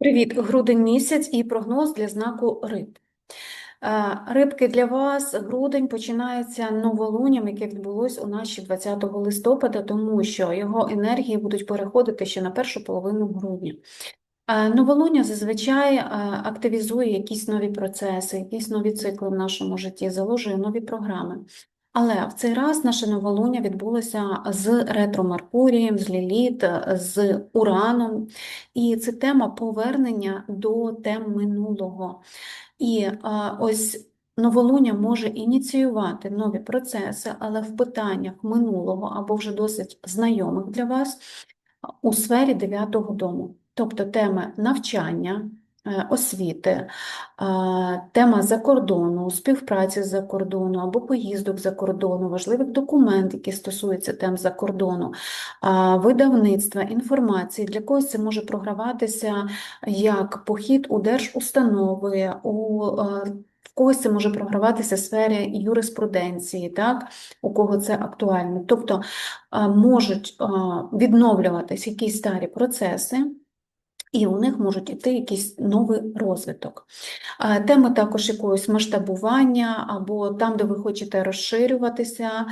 Привіт, грудень місяць і прогноз для знаку риб. Е, Рибки для вас грудень починається новолунням, яке відбулось у нас 20 листопада, тому що його енергії будуть переходити ще на першу половину грудня. Е, Новолуння зазвичай е, активізує якісь нові процеси, якісь нові цикли в нашому житті, заложує нові програми. Але в цей раз наше новолуння відбулося з ретро-Меркурієм, з Ліліт, з Ураном, і це тема повернення до тем минулого. І ось новолуння може ініціювати нові процеси, але в питаннях минулого або вже досить знайомих для вас у сфері дев'ятого дому. Тобто теми навчання, освіти, а, тема закордону, співпраці з-за кордону або поїздок за кордону, важливих документів, які стосуються тем за кордону, видавництва, інформації. Для когось це може програватися як похід у держустанови, у е, в когось це може програватися в сфері юриспруденції, так? у кого це актуально. Тобто е, можуть е, відновлюватись якісь старі процеси, і у них можуть йти якийсь новий розвиток. Теми також якогось масштабування, або там, де ви хочете розширюватися,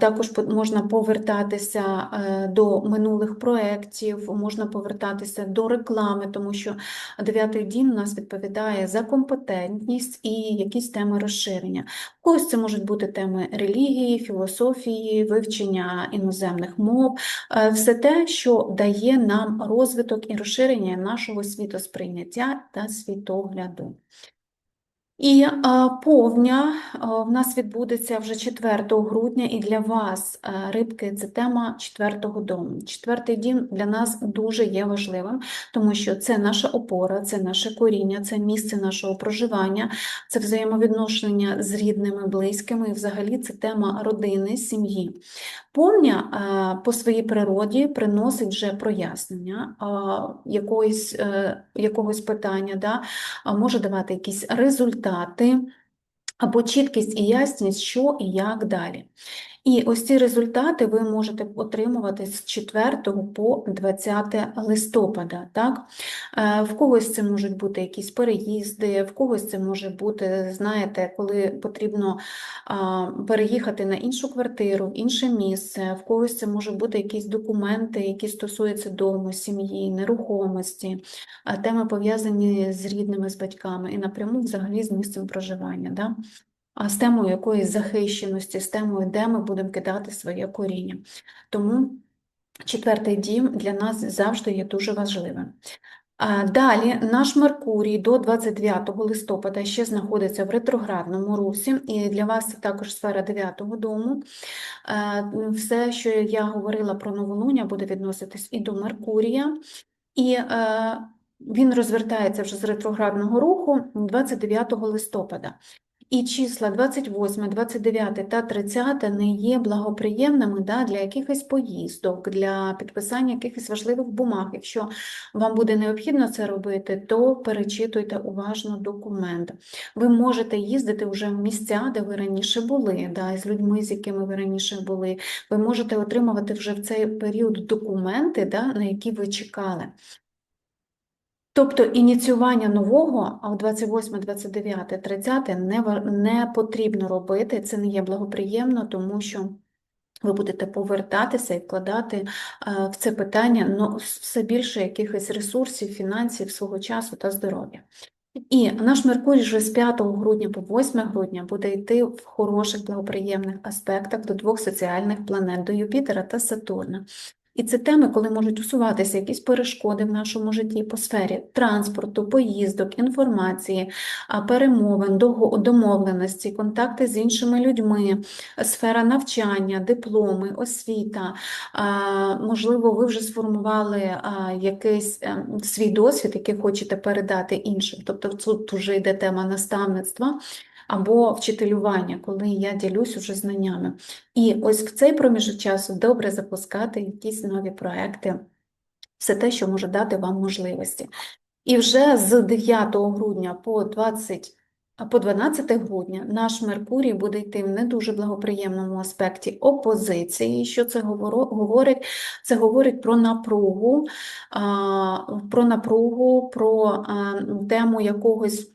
також можна повертатися е, до минулих проєктів, можна повертатися до реклами, тому що дев'ятий дім у нас відповідає за компетентність і якісь теми розширення. У це можуть бути теми релігії, філософії, вивчення іноземних мов, е, все те, що дає нам розвиток і розширення нашого світосприйняття та світогляду. І а, повня а, в нас відбудеться вже 4 грудня, і для вас, а, рибки, це тема четвертого дому. Четвертий дім для нас дуже є важливим, тому що це наша опора, це наше коріння, це місце нашого проживання, це взаємовідношення з рідними, близькими, і взагалі це тема родини, сім'ї. Повня по своїй природі приносить вже прояснення е, якогось питання, да? може давати якісь результати або чіткість і ясність, що і як далі. І ось ці результати ви можете отримувати з 4 по 20 листопада. Так? Е, В когось це можуть бути якісь переїзди, в когось це може бути, знаєте, коли потрібно переїхати на іншу квартиру, в інше місце, в когось це може бути якісь документи, які стосуються дому, сім'ї, нерухомості, теми пов'язані з рідними, з батьками і напряму взагалі з місцем проживання. Да? А з темою якоїсь захищеності, з темою, де ми будемо кидати своє коріння. Тому четвертий дім для нас завжди є дуже важливим. Далі наш Меркурій до 29 листопада ще знаходиться в ретроградному русі, і для вас це також сфера 9 дому. Все, що я говорила про новолуння, буде відноситись і до Меркурія, і він розвертається вже з ретроградного руху 29 листопада. І числа 28, 29 та 30 не є благоприємними да, для якихось поїздок, для підписання якихось важливих бумаг. Якщо вам буде необхідно це робити, то перечитуйте уважно документ. Ви можете їздити вже в місця, де ви раніше були, да, з людьми, з якими ви раніше були. Ви можете отримувати вже в цей період документи, да, на які ви чекали. Тобто ініціювання нового, а в 28, 29, 30 не, не потрібно робити, це не є благоприємно, тому що ви будете повертатися і вкладати е, в це питання ну, все більше якихось ресурсів, фінансів, свого часу та здоров'я. І наш Меркурій вже з 5 грудня по 8 грудня буде йти в хороших благоприємних аспектах до двох соціальних планет, до Юпітера та Сатурна. І це теми, коли можуть усуватися якісь перешкоди в нашому житті по сфері транспорту, поїздок, інформації, перемовин, домовленості, контакти з іншими людьми, сфера навчання, дипломи, освіта. Можливо, ви вже сформували якийсь ем, свій досвід, який хочете передати іншим. Тобто тут вже йде тема наставництва або вчителювання, коли я ділюсь уже знаннями. І ось в цей проміжок часу добре запускати якісь нові проекти, все те, що може дати вам можливості. І вже з 9 грудня по 20 а по 12 грудня наш Меркурій буде йти в не дуже благоприємному аспекті опозиції. Що це говорить? Це говорить про напругу, про напругу, про тему якогось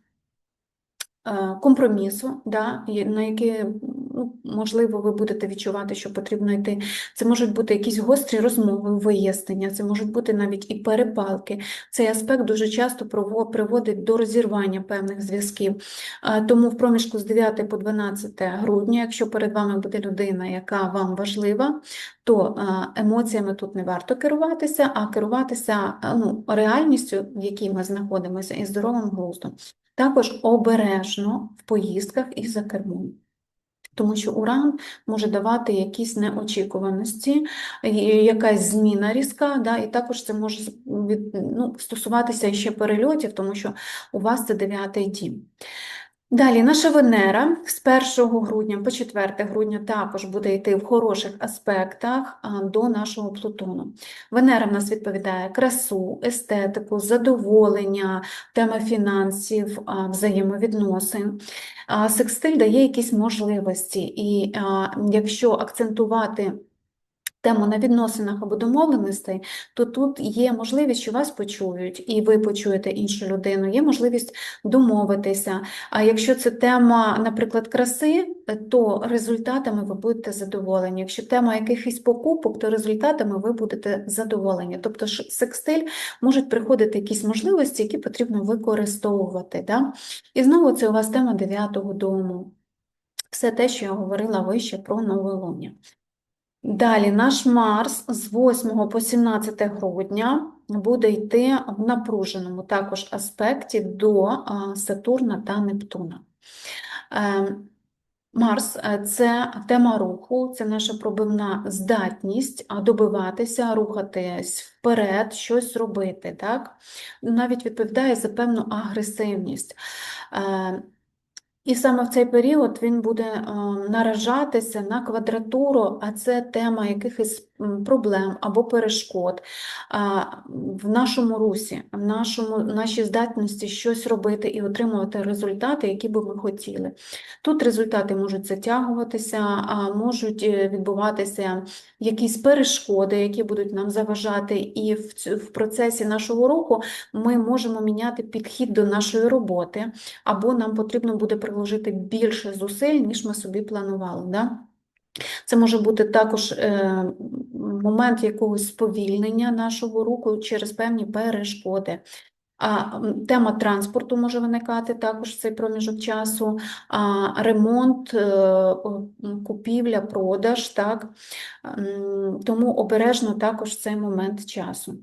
компромісу, да, на який, ну, можливо, ви будете відчувати, що потрібно йти. Це можуть бути якісь гострі розмови, вияснення, це можуть бути навіть і перепалки. Цей аспект дуже часто приводить до розірвання певних зв'язків. Е, Тому в проміжку з 9 по 12 грудня, якщо перед вами буде людина, яка вам важлива, то е, емоціями тут не варто керуватися, а керуватися е, ну, реальністю, в якій ми знаходимося, і здоровим глуздом. Також обережно в поїздках і за кермом. Тому що уран може давати якісь неочікуваності, якась зміна різка, да, і також це може від, ну, стосуватися ще перельотів, тому що у вас це дев'ятий дім. Далі, наша Венера з 1 грудня по 4 грудня також буде йти в хороших аспектах до нашого Плутону. Венера в нас відповідає красу, естетику, задоволення, тема фінансів, взаємовідносин. Секстиль дає якісь можливості, і якщо акцентувати тему на відносинах або домовленостей, то тут є можливість, що вас почують, і ви почуєте іншу людину, є можливість домовитися. А якщо це тема, наприклад, краси, то результатами ви будете задоволені. Якщо тема якихось покупок, то результатами ви будете задоволені. Тобто секстиль можуть приходити якісь можливості, які потрібно використовувати. Да? І знову це у вас тема дев'ятого дому. Все те, що я говорила вище про новолуння. Далі наш Марс з 8 по 17 грудня буде йти в напруженому також аспекті до Сатурна та Нептуна. Е, Марс е, це тема руху, це наша пробивна здатність добиватися, рухатись вперед, щось робити. Так? Навіть відповідає за певну агресивність. І саме в цей період він буде е, наражатися на квадратуру, а це тема якихось проблем або перешкод в нашому русі, в нашому, нашій здатності щось робити і отримувати результати, які би ми хотіли. Тут результати можуть затягуватися, можуть е, відбуватися якісь перешкоди, які будуть нам заважати, і в, процесі нашого руху ми можемо міняти підхід до нашої роботи або нам потрібно буде приложити більше зусиль, ніж ми собі планували. Да? Це може бути також е, момент якогось сповільнення нашого руху через певні перешкоди. А, тема транспорту може виникати також в цей проміжок часу, а, ремонт, е, купівля, продаж, так? Тому обережно також цей момент часу.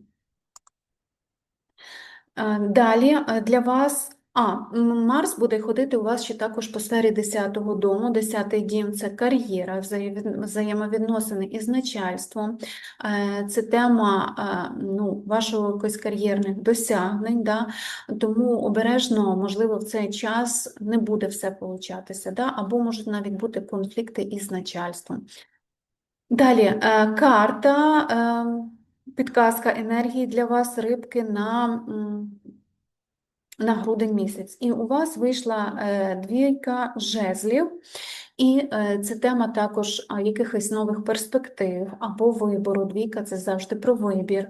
Е, Далі е, для вас, а, Марс буде ходити у вас ще також по сфері 10-го дому. 10-й дім – це кар'єра, взаємовідносини із начальством. Е, Це тема е, ну, вашого якось кар'єрних досягнень, да? Тому обережно, можливо, в цей час не буде все получатися, да? або можуть навіть бути конфлікти із начальством. Далі, е, карта, е, підказка енергії для вас, рибки на, на грудень місяць. І у вас вийшла е, двійка жезлів, і е, це тема також якихось нових перспектив або вибору. Двійка – це завжди про вибір,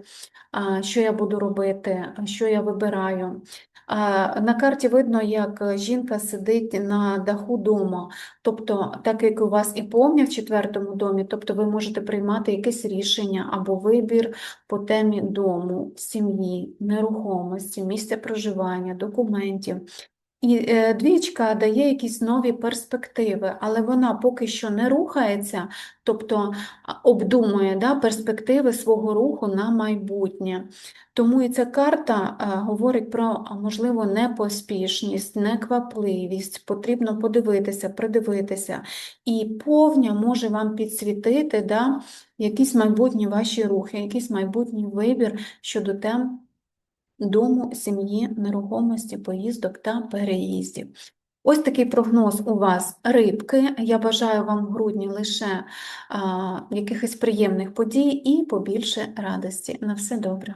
що я буду робити, що я вибираю. На карті видно, як жінка сидить на даху дому. Тобто, так як у вас і повня в четвертому домі, тобто ви можете приймати якесь рішення або вибір по темі дому, сім'ї, нерухомості, місця проживання, документів. І е, двічка дає якісь нові перспективи, але вона поки що не рухається, тобто обдумує да, перспективи свого руху на майбутнє. Тому і ця карта е, говорить про, можливо, непоспішність, неквапливість, потрібно подивитися, придивитися. І повня може вам підсвітити да, якісь майбутні ваші рухи, якийсь майбутній вибір щодо тем дому, сім'ї, нерухомості, поїздок та переїздів. Ось такий прогноз у вас рибки. Я бажаю вам в грудні лише а, якихось приємних подій і побільше радості. На все добре.